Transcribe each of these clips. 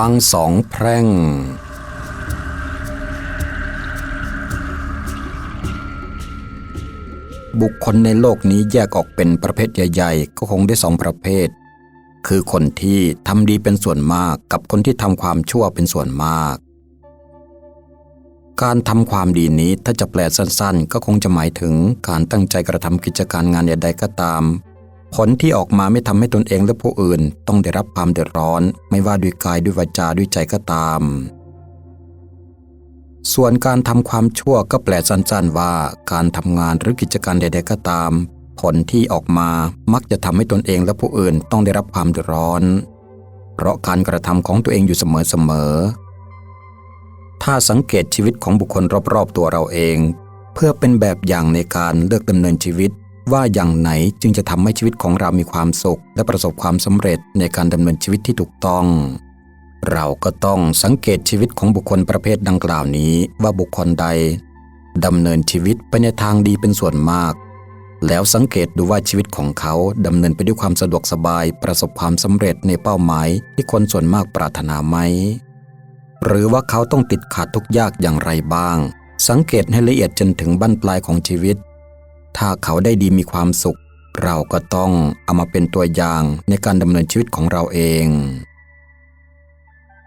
างสองแพร่ง บุคคลในโลกนี้แยกออกเป็นประเภทใหญ่ ๆ ก็คงได้สองประเภท คือคนที่ทำดีเป็นส่วนมากกับคนที่ทำความชั่วเป็นส่วนมาก การทำความดีนี้ถ้าจะแปลสั้นๆ ก็คงจะหมายถึงการตั้งใจกระทำกิจการงานใดๆก็ตาม ผลที่ออกมาไม่ทำให้ตนเองและผู้อื่นต้องได้รับความเดือดร้อน ไม่ว่าด้วยกายด้วยวาจาด้วยใจก็ตาม ส่วนการทำความชั่วก็แปลสั้นๆว่าการทำงานหรือกิจการใด ๆก็ตาม ผลที่ออกมามักจะทำให้ตนเองและผู้อื่นต้องได้รับความเดือดร้อน เพราะการกระทำของตัวเองอยู่เสมอๆถ้าสังเกตชีวิตของบุคคลรอบๆตัวเราเอง เพื่อเป็นแบบอย่างในการเลือกดำเนินชีวิต ว่าอย่างไหนจึงจะทำให้ชีวิตของเรามีความสุข และประสบความสำเร็จในการดำเนินชีวิตที่ถูกต้อง เราก็ต้องสังเกตชีวิตของบุคคลประเภทดังกล่าวนี้ว่าบุคคลใดดำเนินชีวิตไปในทางดีเป็นส่วนมาก แล้วสังเกตดูว่าชีวิตของเขาดำเนินไปด้วยความสะดวกสบายประสบความสำเร็จในเป้าหมายที่คนส่วนมากปรารถนาไหม หรือว่าเขาต้องติดขัดทุกยากอย่างไรบ้าง สังเกตให้ละเอียดจนถึงบั้นปลายของชีวิต ถ้าเขาได้ดีมีความสุข เราก็ต้องเอามาเป็นตัวอย่างในการดำเนินชีวิตของเราเอง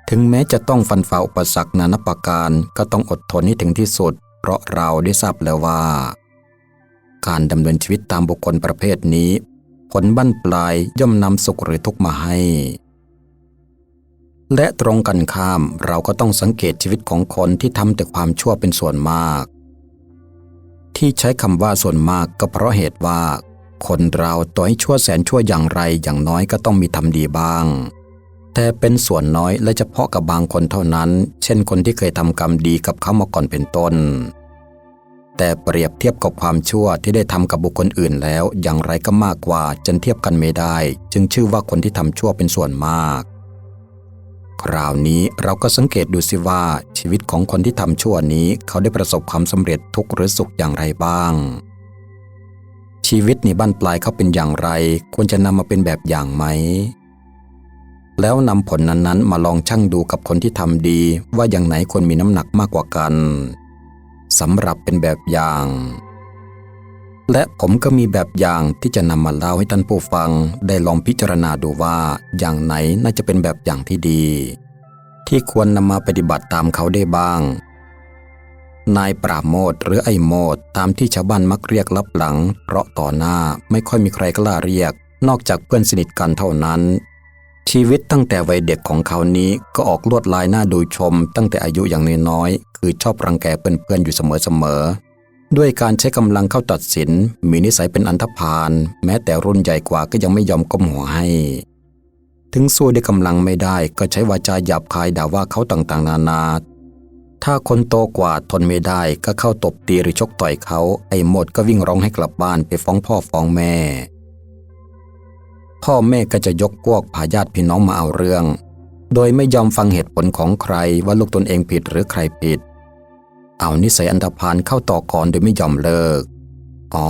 ถึงแม้จะต้องฟันฝ่าอุปสรรคนานาประการก็ต้องอดทนให้ถึงที่สุด เพราะเราได้ทราบแล้วว่า การดำเนินชีวิตตามบุคคลประเภทนี้ ผลบั้นปลายย่อมนำสุขหรือทุกข์มาให้และตรงกันข้ามเราก็ต้องสังเกตชีวิตของคนที่ทำแต่ความชั่วเป็นส่วนมาก ที่ใช้คำว่าส่วนมากก็เพราะเหตุว่า คนเราต่อให้ชั่วแสนชั่วอย่างไรอย่างน้อยก็ต้องมีทำดีบ้าง แต่เป็นส่วนน้อยและเฉพาะกับบางคนเท่านั้น เช่นคนที่เคยทำกรรมดีกับเขามาก่อนเป็นต้น แต่เปรียบเทียบกับความชั่วที่ได้ทำกับบุคคลอื่นแล้วอย่างไรก็มากกว่าจนเทียบกันไม่ได้ จึงชื่อว่าคนที่ทำชั่วเป็นส่วนมาก คราวนี้เราก็สังเกตดูสิว่าชีวิตของคนที่ทำชั่วนี้เขาได้ประสบความสำเร็จทุกหรือสุขอย่างไรบ้าง ชีวิตในบ้านปลายเขาเป็นอย่างไร ควรจะนำมาเป็นแบบอย่างไหม แล้วนำผลนั้นๆ มาลองชั่งดูกับคนที่ทำดีว่าอย่างไหนควรมีน้ำหนักมากกว่ากันสำหรับเป็นแบบอย่าง และผมก็มีแบบอย่างที่จะนำมาเล่าให้ท่านผู้ฟังได้ลองพิจารณาดูว่าอย่างไหนน่าจะเป็นแบบอย่างที่ดี ที่ควรนำมาปฏิบัติตามเขาได้บ้าง นายปราโมทหรือไอโมดตามที่ชาวบ้านมักเรียกลับหลัง เพราะต่อหน้าไม่ค่อยมีใครกล้าเรียก นอกจากเพื่อนสนิทกันเท่านั้น ชีวิตตั้งแต่วัยเด็กของเขานี้ก็ออกลวดลายหน้าดูชม ตั้งแต่อายุอย่างน้อยๆคือชอบรังแกเพื่อนๆอยู่เสมอๆ ด้วยการใช้กำลังเข้าตัดสิน มีนิสัยเป็นอันธพาลแม้แต่รุ่นใหญ่กว่าก็ยังไม่ยอมก้มหัวให้ ถึงสู้ด้วยกำลังไม่ได้ก็ใช้วาจาหยาบคายด่าว่าเขาต่างๆ นานา ถ้าคนโตกว่าทนไม่ได้ก็เข้าตบตีหรือชกต่อยเขาไอ้หมดก็วิ่งร้องให้กลับบ้านไปฟ้องพ่อฟ้องแม่ พ่อแม่ก็จะยกพวกพาญาติพี่น้องมาเอาเรื่อง โดยไม่ยอมฟังเหตุผลของใครว่าลูกตนเองผิดหรือใครผิด เอานิสัยอันธพาลเข้าต่อก่อนโดยไม่ยอมเลิก อ๋อ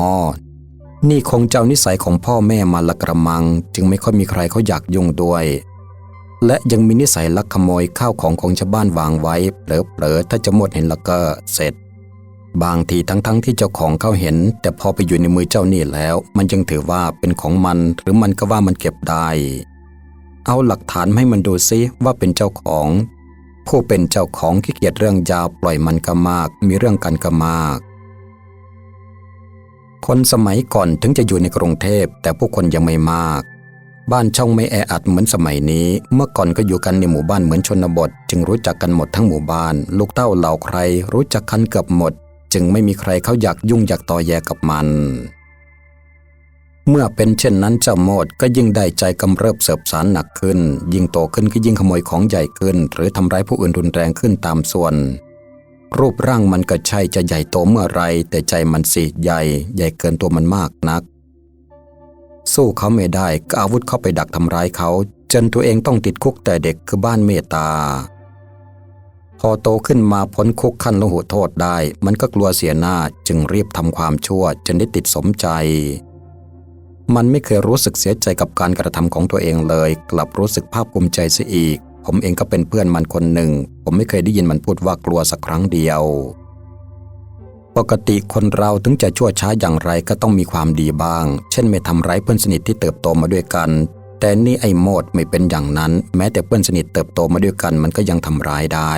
นี่คงเจ้านิสัยของพ่อแม่มาละกระมัง จึงไม่ค่อยมีใครเขาอยากยุ่งด้วย และยังมีนิสัยลักขโมยข้าวของของชาวบ้านวางไว้เผลอๆถ้าจะหมดเห็นแล้วก็เสร็จ บางทีทั้งๆทที่เจ้าของเขาเห็น แต่พอไปอยู่ในมือเจ้านี่แล้ว มันยังถือว่าเป็นของมันหรือมันก็ว่ามันเก็บได้ เอาหลักฐานให้มันดูซิว่าเป็นเจ้าของ ผู้เป็นเจ้าของขี้เกียจเรื่องยาวปล่อยมันก็มาก มีเรื่องกันก็มาก คนสมัยก่อนถึงจะอยู่ในกรุงเทพแต่ผู้คนยังไม่มาก บ้านช่องไม่แออัดเหมือนสมัยนี้ เมื่อก่อนก็อยู่กันในหมู่บ้านเหมือนชนบท จึงรู้จักกันหมดทั้งหมู่บ้าน ลูกเต้าเหล่าใคร รู้จักกันเกือบหมด จึงไม่มีใครเขาอยากยุ่งอยากต่อแยกับมัน เมื่อเป็นเช่นนั้นเจ้าโมดก็ยิ่งได้ใจกำเริบเสบสารหนักขึ้น ยิ่งโตขึ้นก็ยิ่งขโมยของใหญ่ขึ้น หรือทำร้ายผู้อื่นรุนแรงขึ้นตามส่วน รูปร่างมันก็ใช่จะใหญ่โตเมื่อไร แต่ใจมันสิใหญ่ ใหญ่เกินตัวมันมากนัก สู้เขาไม่ได้ก็อาวุธเข้าไปดักทำร้ายเขา จนตัวเองต้องติดคุกแต่เด็กคือบ้านเมตตา พอโตขึ้นมาพ้นคุกขั้นละหุโทษได้ มันก็กลัวเสียหน้าจึงรีบทำความชั่วจนได้ติดสมใจ มันไม่เคยรู้สึกเสียใจกับการกระทำของตัวเองเลย กลับรู้สึกภาคภูมิใจเสียอีก ผมเองก็เป็นเพื่อนมันคนหนึ่ง ผมไม่เคยได้ยินมันพูดว่ากลัวสักครั้งเดียว ปกติคนเราถึงจะชั่วช้าอย่างไรก็ต้องมีความดีบ้าง เช่นไม่ทำร้ายเพื่อนสนิทที่เติบโตมาด้วยกัน แต่นี่ไอ้โมดไม่เป็นอย่างนั้น แม้แต่เพื่อนสนิทเติบโตมาด้วยกัน มันก็ยังทำร้ายได้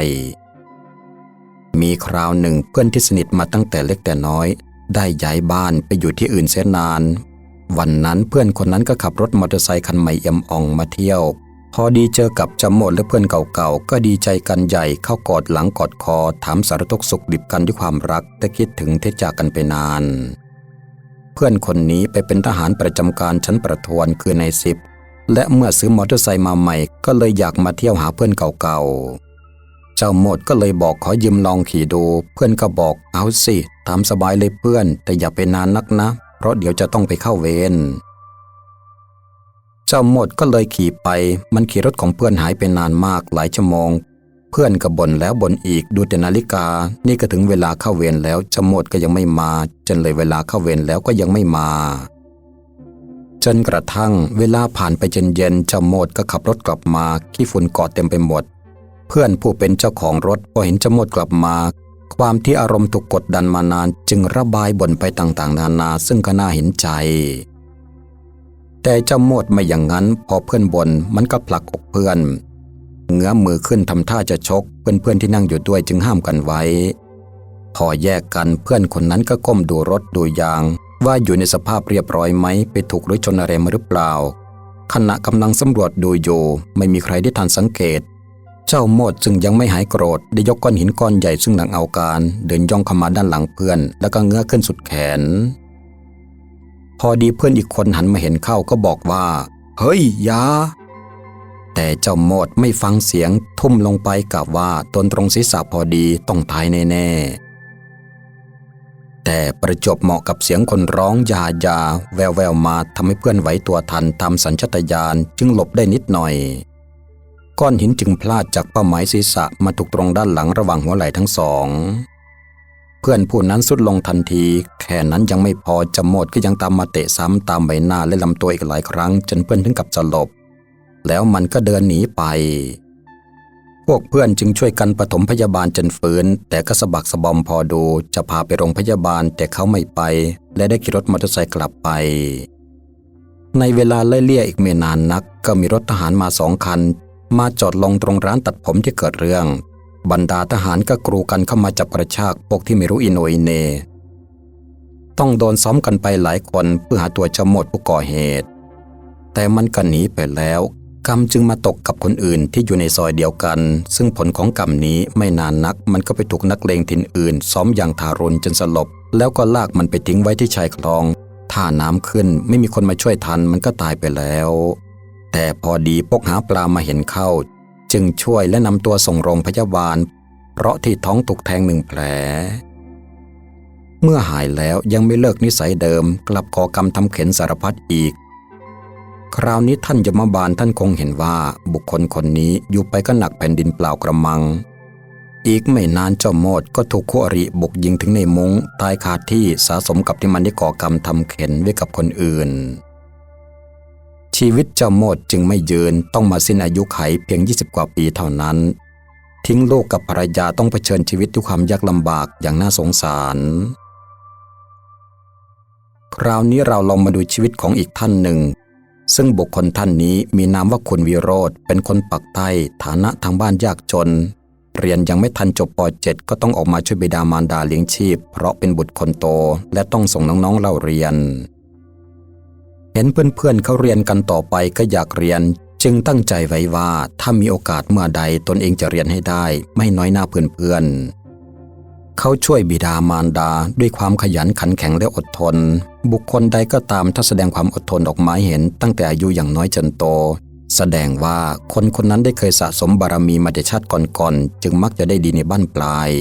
มีคราวหนึ่งเพื่อนที่สนิทมาตั้งแต่เล็กแต่น้อย ได้ย้ายบ้านไปอยู่ที่อื่นเสียนาน วันนั้นเพื่อนคนนั้นก็ขับรถมอเตอร์ไซคันใหม่เอี่ยมอ่องมาเที่ยว พอดีเจอกับจำโมดและเพื่อนเก่าๆ ก็ดีใจกันใหญ่เข้ากอดหลังกอดคอ ถามสารทุกขสุขดิบกันด้วยความรักแต่คิดถึงเทจากกันไปนาน เพื่อนคนนี้ไปเป็นทหารประจำการชั้นประทวนคือในสิบและเมื่อซื้อมอเตอร์ไซค์มาใหม่ก็เลยอยากมาเที่ยวหาเพื่อนเก่าๆ เจ้าโมดก็เลยบอกขอยืมลองขี่ดู เพื่อนก็บอกเอาสิตามสบายเลยเพื่อน แต่อย่าไปนานนักนะ เพราะเดี๋ยวจะต้องไปเข้าเวรเจ้าโมดก็เลยขี่ไป มันขี่รถของเพื่อนหายไปนานมากหลายชั่วโมง เพื่อนก็บ่นแล้วบ่นอีกดูแต่นาฬิกา นี่ก็ถึงเวลาเข้าเวรแล้วเจ้าโมดก็ยังไม่มา จนเลยเวลาเข้าเวรแล้วก็ยังไม่มา จนกระทั่งเวลาผ่านไปจนเย็นเจ้าโมดก็ขับรถกลับมาขี้ฝุ่นเกาะเต็มไปหมด เพื่อนผู้เป็นเจ้าของรถพอเห็นเจ้าโมดกลับมา ความที่อารมณ์ถูกกดดันมานานจึงระบายบ่นไปต่างๆ นานาซึ่งก็น่าเห็นใจ แต่เจ้าโมดไม่อย่างนั้นพอเพื่อนบน่นมันก็ผลักอกเพื่อน เงื้อมือขึ้นทำท่าจะชก เพื่อนๆที่นั่งอยู่ด้วยจึงห้ามกันไว้ พอแยกกันเพื่อนคนนั้นก็ก้มดูรถดูยาง ว่าอยู่ในสภาพเรียบร้อยไหมไปถูกรถชนอะไรมาหรือเปล่าขณะกำลังสำรวจดูอยู่ไม่มีใครได้ทันสังเกต เจ้าโมดจึงยังไม่หายโกรธ ได้ยกก้อนหินก้อนใหญ่ซึ่งหนังเอาการ เดินย่องเข้ามาด้านหลังเพื่อน แล้วก็เงื้อขึ้นสุดแขน พอดีเพื่อนอีกคนหันมาเห็นเข้าก็บอกว่า เฮ้ยยาแต่เจ้าโมดไม่ฟังเสียง ทุ่มลงไปกับว่าตนตรงศีรษะพอดีต้องตายแน่ๆแต่ประจบเหมาะกับเสียงคนร้องยายาแววแววมาทำให้เพื่อนไหวตัวทันตามสัญชตาตญาณจึงหลบได้นิดหน่อย ก้อนหินจึงพลาดจากเป้าหมายศีรษะมาถูกตรงด้านหลังระหว่างหัวไหล่ทั้งสอง เพื่อนผู้นั้นสุดลงทันที แค่นั้นยังไม่พอจำโมดก็ยังตามมาเตะซ้ำตามใบหน้าและลำตัวอีกหลายครั้ง จนเพื่อนถึงกับสลบ แล้วมันก็เดินหนีไป พวกเพื่อนจึงช่วยกันปฐมพยาบาลจนฟื้น แต่ก็สะบักสะบอมพอดูจะพาไปโรงพยาบาลแต่เขาไม่ไป และได้ขี่รถมอเตอร์ไซค์กลับไปในเวลาไล่เลี่ยอีกไม่นานนัก ก็มีรถทหารมาสองคัน มาจอดลงตรงร้านตัดผมที่เกิดเรื่อง บรรดาทหารก็กรูกันเข้ามาจับกระชากพวกที่ไม่รู้อินโนอิเน ต้องโดนซ้อมกันไปหลายคนเพื่อหาตัวเจ้าหมดผู้ก่อเหตุ แต่มันก็หนีไปแล้วกรรมจึงมาตกกับคนอื่นที่อยู่ในซอยเดียวกัน ซึ่งผลของกรรมนี้ไม่นานนัก มันก็ไปถูกนักเลงถิ่นอื่น ซ้อมอย่างทารุณจนสลบ แล้วก็ลากมันไปทิ้งไว้ที่ชายคลอง ถ้าน้ำขึ้นไม่มีคนมาช่วยทันมันก็ตายไปแล้ว แต่พอดีพวกหาปลามาเห็นเข้า จึงช่วยและนำตัวส่งโรงพยาบาล เพราะที่ท้องถูกแทงหนึ่งแผล เมื่อหายแล้วยังไม่เลิกนิสัยเดิม กลับก่อกรรมทำเข็นสารพัดอีก คราวนี้ท่านยมบาลท่านคงเห็นว่าบุคคลคนนี้อยู่ไปก็หนักแผ่นดินเปล่ากระมัง อีกไม่นานเจ้าโมดก็ถูกคู่อริบุกยิงถึงในมุง้งตายคาที่สะสมกับที่มันได้ก่อกรรมทำเข็นไว้กับคนอื่น ชีวิตเจ้าโมดจึงไม่ยืนต้องมาสิ้นอายุไขเพียง 20 กว่าปีเท่านั้น ทิ้งลูกกับภรรยาต้องเผชิญชีวิตด้วยความยากลำบากอย่างน่าสงสาร คราวนี้เราลองมาดูชีวิตของอีกท่านหนึ่ง ซึ่งบุคคลท่านนี้มีนามว่าคุณวิโรธเป็นคนปักใต้ฐานะทางบ้านยากจน เรียนยังไม่ทันจบป .7 ก็ต้องออกมาช่วยบิดามารดาเลี้ยงชีพ เพราะเป็นบุตรคนโตและต้องส่งน้องๆเล่าเรียน เห็นเพื่อนๆเขาเรียนกันต่อไปก็อยากเรียน จึงตั้งใจไว้ว่าถ้ามีโอกาสเมื่อใดตนเองจะเรียนให้ได้ ไม่น้อยหน้าเพื่อนๆเขาช่วยบิดามารดาด้วยความขยันขันแข็งและอดทน บุคคลใดก็ตามถ้าแสดงความอดทนออกมาเห็น ตั้งแต่อายุอย่างน้อยจนโต แสดงว่าคนคนนั้นได้เคยสะสมบารมีมาแต่ชาติก่อนๆจึงมักจะได้ดีในบ้านปลาย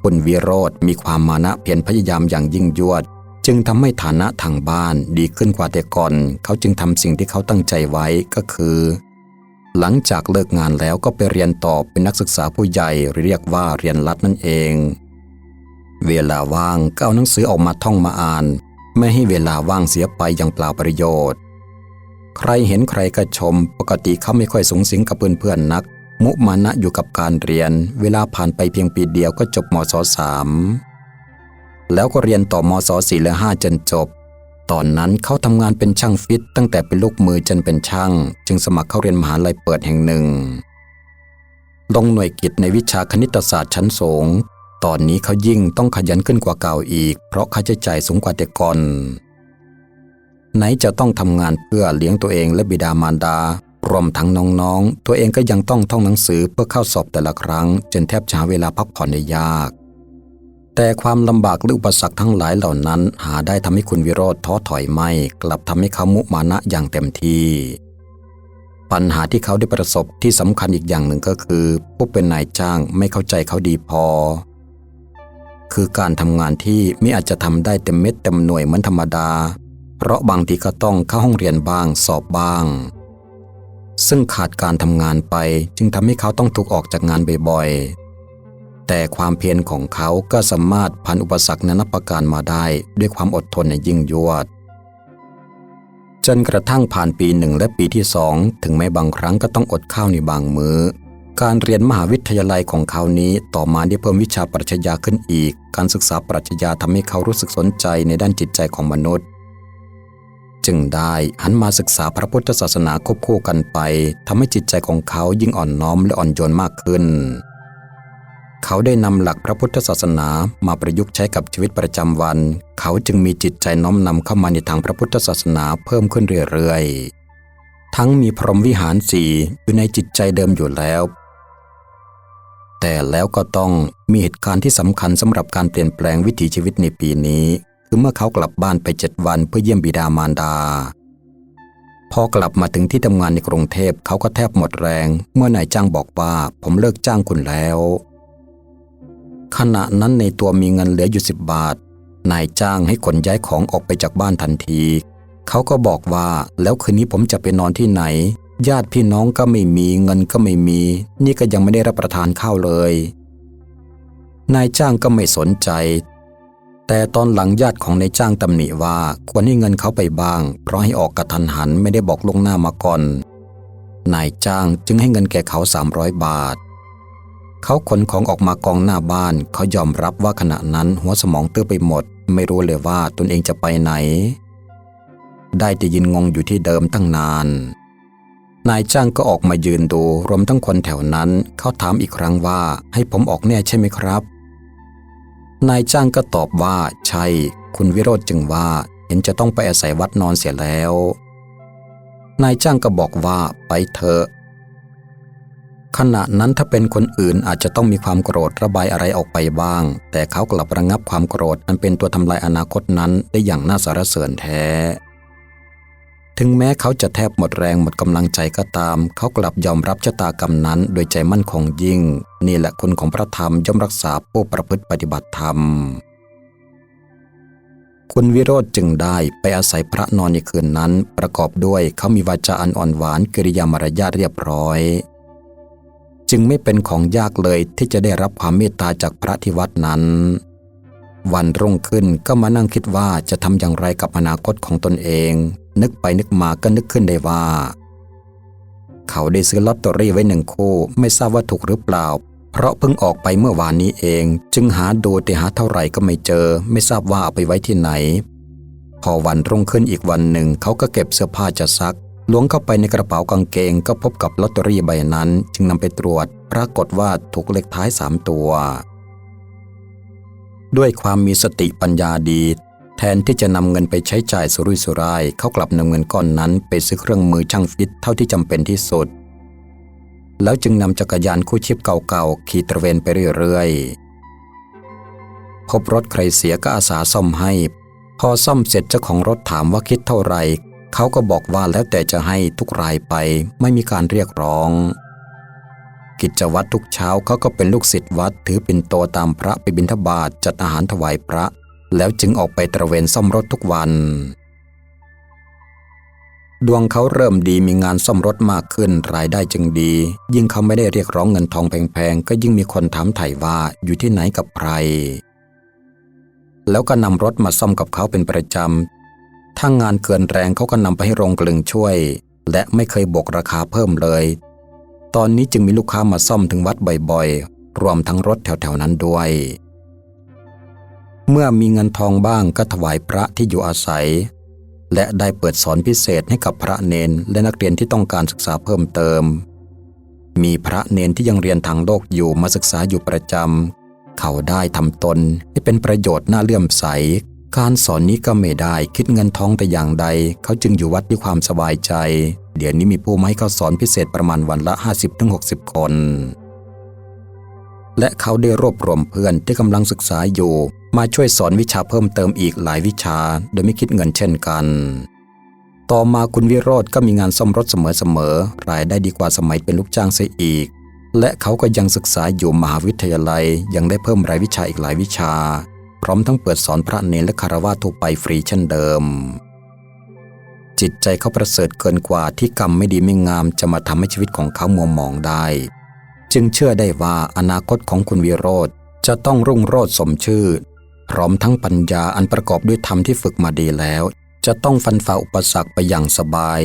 คุณวิโรธมีความมานะเพียรพยายามอย่างยิ่งยวด จึงทำให้ฐานะทางบ้านดีขึ้นกว่าแต่ก่อน เขาจึงทำสิ่งที่เขาตั้งใจไว้ก็คือ หลังจากเลิกงานแล้วก็ไปเรียนต่อเป็นนักศึกษาผู้ใหญ่หรือเรียกว่าเรียนรัดนั่นเอง เวลาว่างก็เอาหนังสือออกมาท่องมาอ่าน ไม่ให้เวลาว่างเสียไปอย่างเปล่าประโยชน์ ใครเห็นใครก็ชม ปกติเขาไม่ค่อยสูงสิงกับเพื่อนๆนัก มุมานะอยู่กับการเรียน เวลาผ่านไปเพียงปีเดียวก็จบมศสาม แล้วก็เรียนต่อมศสี่และห้าจนจบ ตอนนั้นเขาทำงานเป็นช่างฟิต ตั้งแต่เป็นลูกมือจนเป็นช่าง จึงสมัครเข้าเรียนมหาลัยเปิดแห่งหนึ่ง ลงหน่วยกิจในวิชาคณิตศาสตร์ชั้นสูง ตอนนี้เขายิ่งต้องขยันขึ้นกว่าเก่าอีก เพราะค่าใช้จ่ายสูงกว่าแต่ก่อน ไหนจะต้องทำงานเพื่อเลี้ยงตัวเองและบิดามารดารวมทั้งน้องๆ ตัวเองก็ยังต้องท่องหนังสือเพื่อเข้าสอบแต่ละครั้ง จนแทบจะหาเวลาพักผ่อนได้ยาก แต่ความลำบากหรืออุปสรรคทั้งหลายเหล่านั้น หาได้ทำให้คุณวิโรธท้อถอยไม่ กลับทำให้เขามุมานะอย่างเต็มที่ ปัญหาที่เขาได้ประสบที่สำคัญอีกอย่างหนึ่งก็คือผู้เป็นนายจ้างไม่เข้าใจเขาดีพอ คือการทำงานที่ไม่อาจจะทำได้เต็มเม็ดเต็มหน่วยเหมือนธรรมดา เพราะบางทีก็ต้องเข้าห้องเรียนบ้างสอบบ้าง ซึ่งขาดการทำงานไปจึงทำให้เขาต้องถูกออกจากงานบ่อยๆ แต่ความเพียรของเขาก็สามารถผ่านอุปสรรคนานับประการมาได้ด้วยความอดทนในยิ่งยวด จนกระทั่งผ่านปีหนึ่งและปีที่สองถึงแม้บางครั้งก็ต้องอดข้าวในบางมือ้อ การเรียนมหาวิทยาลัยของเขานี้ต่อมาได้เพิ่มวิชาปรัชญาขึ้นอีก การศึกษาปรัชญาทำให้เขารู้สึกสนใจในด้านจิตใจของมนุษย์ จึงได้หันมาศึกษาพระพุทธศาสนาควบคู่กันไปทำให้จิตใจของเขายิ่งอ่อนน้อมและอ่อนโยนมากขึ้น เขาได้นำหลักพระพุทธศาสนามาประยุกต์ใช้กับชีวิตประจำวัน เขาจึงมีจิตใจน้อมนำเข้ามาในทางพระพุทธศาสนาเพิ่มขึ้นเรื่อยๆ ทั้งมีพรหมวิหารสี่อยู่ในจิตใจเดิมอยู่แล้ว แต่แล้วก็ต้องมีเหตุการณ์ที่สำคัญสำหรับการเปลี่ยนแปลงวิถีชีวิตในปีนี้ คือเมื่อเขากลับบ้านไปเจ็ดวันเพื่อเยี่ยมบิดามารดาพอกลับมาถึงที่ทำงานในกรุงเทพเขาก็แทบหมดแรง เมื่อนายจ้างบอกว่าผมเลิกจ้างคุณแล้ว ขณะนั้นในตัวมีเงินเหลืออยู่สิบบาท นายจ้างให้ขนย้ายของออกไปจากบ้านทันที เขาก็บอกว่าแล้วคืนนี้ผมจะไปนอนที่ไหน ญาติพี่น้องก็ไม่มีเงินก็ไม่มี นี่ก็ยังไม่ได้รับประทานข้าวเลย นายจ้างก็ไม่สนใจ แต่ตอนหลังญาติของนายจ้างตำหนิว่าควรให้เงินเขาไปบ้าง เพราะให้ออกกระทันหันไม่ได้บอกลวงหน้ามาก่อน นายจ้างจึงให้เงินแก่เขา300บาท เขาขนของออกมากองหน้าบ้าน เขายอมรับว่าขณะนั้นหัวสมองตื้อไปหมด ไม่รู้เลยว่าตนเองจะไปไหน ได้แต่ยินงงอยู่ที่เดิมตั้งนาน นายจ้างก็ออกมายืนดูรวมทั้งคนแถวนั้น เขาถามอีกครั้งว่าให้ผมออกแน่ใช่ไหมครับ นายจ้างก็ตอบว่า ใช่ คุณวิโรธจึงว่าเห็นจะต้องไปอาศัยวัดนอนเสียแล้วนายจ้างก็บอกว่าไปเถอะ ขณะนั้นถ้าเป็นคนอื่นอาจจะต้องมีความโกรธระบายอะไรออกไปบ้าง แต่เขากลับระงับความโกรธอันเป็นตัวทำลายอนาคตนั้นได้อย่างน่าสารเสริญแท้ ถึงแม้เขาจะแทบหมดแรงหมดกำลังใจก็ตาม เขากลับยอมรับชะตากรรมนั้นโดยใจมั่นคงยิ่ง นี่แหละคุณของพระธรรมย่อมรักษาผู้ประพฤติปฏิบัติธรรม คุณวิโรธจึงได้ไปอาศัยพระนอนในคืนนั้น ประกอบด้วยเขามีวาจาอันอ่อนหวานกิริยามารยาทเรียบร้อย จึงไม่เป็นของยากเลยที่จะได้รับความเมตตาจากพระที่วัดนั้น วันรุ่งขึ้นก็มานั่งคิดว่าจะทำอย่างไรกับอนาคตของตนเอง นึกไปนึกมาก็นึกขึ้นได้ว่า เขาได้ซื้อลอตเตอรี่ไว้หนึ่งคู่ไม่ทราบว่าถูกหรือเปล่า เพราะเพิ่งออกไปเมื่อวานนี้เอง จึงหาดูแต่หาเท่าไหร่ก็ไม่เจอ ไม่ทราบว่าเอาไปไว้ที่ไหน พอวันรุ่งขึ้นอีกวันหนึ่งเขาก็เก็บเสื้อผ้าจะซัก ล้วงเข้าไปในกระเป๋ากางเกงก็พบกับลอตเตอรี่ใบนั้น จึงนำไปตรวจ ปรากฏว่าถูกเลขท้ายสามตัว ด้วยความมีสติปัญญาดี แทนที่จะนำเงินไปใช้จ่ายสุรุ่ยสุร่ายเขากลับนำเงินก้อนนั้นไปซื้อเครื่องมือช่างฟิตเท่าที่จำเป็นที่สุด แล้วจึงนำจักรยานคู่ชีพเก่าๆขี่ตระเวนไปเรื่อยๆพบรถใครเสียก็อาสาซ่อมให้ พอซ่อมเสร็จเจ้าของรถถามว่าคิดเท่าไหร่ เขาก็บอกว่าแล้วแต่จะให้ทุกรายไปไม่มีการเรียกร้อง กิจวัตรทุกเช้าเขาก็เป็นลูกศิษย์วัดถือเปิ่นโตตามพระไปบิณฑบาตจัดอาหารถวายพระ แล้วจึงออกไปตระเวนซ่อมรถทุกวัน ดวงเขาเริ่มดีมีงานซ่อมรถมากขึ้นรายได้จึงดี ยิ่งเขาไม่ได้เรียกร้องเงินทองแพงๆก็ยิ่งมีคนถามไถ่ว่าอยู่ที่ไหนกับใครแล้วก็นำรถมาซ่อมกับเขาเป็นประจำ ถ้างานเกินแรงเขาก็นำไปให้โรงกลึงช่วย และไม่เคยบวกราคาเพิ่มเลย ตอนนี้จึงมีลูกค้ามาซ่อมถึงวัดบ่อยๆ รวมทั้งรถแถวๆนั้นด้วย เมื่อมีเงินทองบ้างก็ถวายพระที่อยู่อาศัย และได้เปิดสอนพิเศษให้กับพระเนนและนักเรียนที่ต้องการศึกษาเพิ่มเติม มีพระเนนที่ยังเรียนทางโลกอยู่มาศึกษาอยู่ประจำเขาได้ทำตนให้เป็นประโยชน์น่าเลื่อมใส การสอนนี้ก็ไม่ได้คิดเงินท้องแต่อย่างใด เขาจึงอยู่วัดด้วยความสบายใจ เดี๋ยวนี้มีผู้มาให้เขาสอนพิเศษประมาณวันละ 50-60 คน และเขาได้รวบรวมเพื่อนที่กำลังศึกษาอยู่ มาช่วยสอนวิชาเพิ่มเติมอีกหลายวิชา โดยไม่คิดเงินเช่นกัน ต่อมาคุณวิโรธก็มีงานซ่อมรถเสมอๆรายได้ดีกว่าสมัยเป็นลูกจ้างเสียอีก และเขาก็ยังศึกษาอยู่มหาวิทยาลัยยังได้เพิ่มรายวิชาอีกหลายวิชา ร้อมทั้งเปิดสอนพระเนรและคารวะทั่วไปฟรีเช่นเดิม จิตใจเขาประเสริฐเกินกว่าที่กรรมไม่ดีไม่งามจะมาทำให้ชีวิตของเขามัวหมองได้ จึงเชื่อได้ว่าอนาคตของคุณวิโรธจะต้องรุ่งโรจน์สมชื่อ พร้อมทั้งปัญญาอันประกอบด้วยธรรมที่ฝึกมาดีแล้ว จะต้องฟันฝ่าอุปสรรคไปอย่างสบาย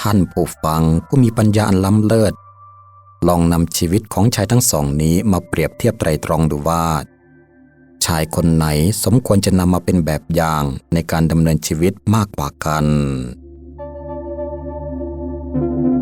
ท่านผู้ฟังผู้มีปัญญาอันล้ำเลิศลองนำชีวิตของชายทั้งสองนี้มาเปรียบเทียบไตรตรองดูว่าายคนไหนสมควรจะนำมาเป็นแบบอย่างในการดำเนินชีวิตมากกว่ากัน thank you